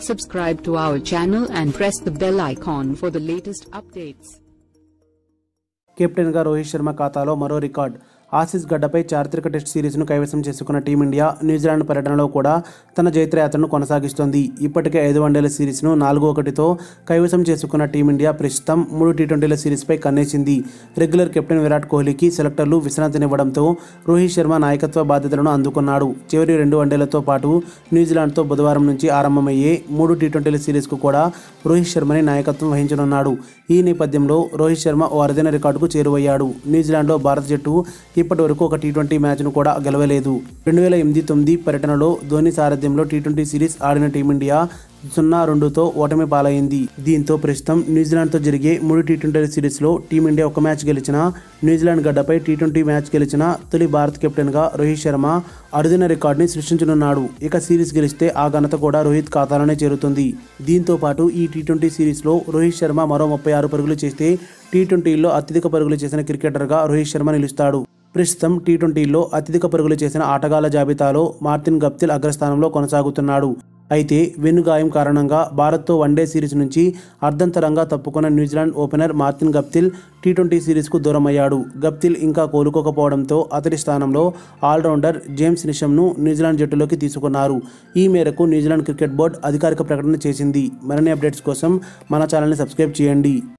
Subscribe to our channel and press the bell icon for the latest updates. కెప్టెన్గా రోహిత్ శర్మ ఖాతాలో మరో record Aussies గడ్డపై చారిత్రక టెస్ట్ సిరీస్ను కైవసం చేసుకున్న టీమిండియా న్యూజిలాండ్ పర్యటనలో కూడా తన జైత్రయాత్రను కొనసాగిస్తోంది. ఇప్పటికే ఐదు వన్డేల సిరీస్ను నాలుగు ఒకటితో కైవసం చేసుకున్న టీమిండియా ప్రస్తుతం మూడు టీ ట్వంటీల సిరీస్పై కన్నేసింది. రెగ్యులర్ కెప్టెన్ విరాట్ కోహ్లీకి సెలెక్టర్లు విశ్రాంతినివ్వడంతో రోహిత్ శర్మ నాయకత్వ బాధ్యతలను అందుకున్నాడు. చివరి రెండు వన్డేలతో పాటు న్యూజిలాండ్తో బుధవారం నుంచి ఆరంభమయ్యే మూడు టీ ట్వంటీల సిరీస్కు కూడా రోహిత్ శర్మని నాయకత్వం వహించనున్నాడు. ఈ నేపథ్యంలో రోహిత్ శర్మ ఓ అరుదైన రికార్డుకు చేరువయ్యాడు. న్యూజిలాండ్లో భారత జట్టు ఇప్పటి వరకు ఒక టీ ట్వంటీ మ్యాచ్ను కూడా గెలవలేదు. రెండు వేల ఎనిమిది తొమ్మిది పర్యటనలో ధోని సారథ్యంలో టీ ట్వంటీ సిరీస్ ఆడిన టీమిండియా సున్నా రెండుతో ఓటమి పాలైంది. దీంతో ప్రస్తుతం న్యూజిలాండ్తో జరిగే మూడు టీ ట్వంటీ సిరీస్లో టీమిండియా ఒక మ్యాచ్ గెలిచిన న్యూజిలాండ్ గడ్డపై టీ ట్వంటీ మ్యాచ్ గెలిచిన తొలి భారత్ కెప్టెన్గా రోహిత్ శర్మ అరుదైన రికార్డుని సృష్టించనున్నాడు. ఇక సిరీస్ గెలిస్తే ఆ ఘనత కూడా రోహిత్ ఖాతాలోనే చేరుతుంది. దీంతో పాటు ఈ టీ ట్వంటీ సిరీస్లో రోహిత్ శర్మ మరో ముప్పై ఆరు పరుగులు చేస్తే టీ ట్వంటీలో అత్యధిక పరుగులు చేసిన క్రికెటర్గా రోహిత్ శర్మ నిలుస్తాడు. ప్రస్తుతం టీ ట్వంటీలో అత్యధిక పరుగులు చేసిన ఆటగాళ్ళ జాబితాలో మార్టిన్ గప్తిల్ అగ్రస్థానంలో కొనసాగుతున్నాడు. అయితే వెన్నుగాయం కారణంగా భారత్తో వన్డే సిరీస్ నుంచి అర్ధంతరంగా తప్పుకున్న New Zealand opener Martin Guptill T twenty సిరీస్కు దూరమయ్యాడు. గప్తిల్ ఇంకా కోలుకోకపోవడంతో అతడి స్థానంలో ఆల్రౌండర్ జేమ్స్ నిషమ్ను న్యూజిలాండ్ జట్టులోకి తీసుకున్నారు. ఈ మేరకు న్యూజిలాండ్ క్రికెట్ బోర్డు అధికారిక ప్రకటన చేసింది. మరిన్ని అప్డేట్స్ కోసం మన ఛానల్ని సబ్స్క్రైబ్ చేయండి.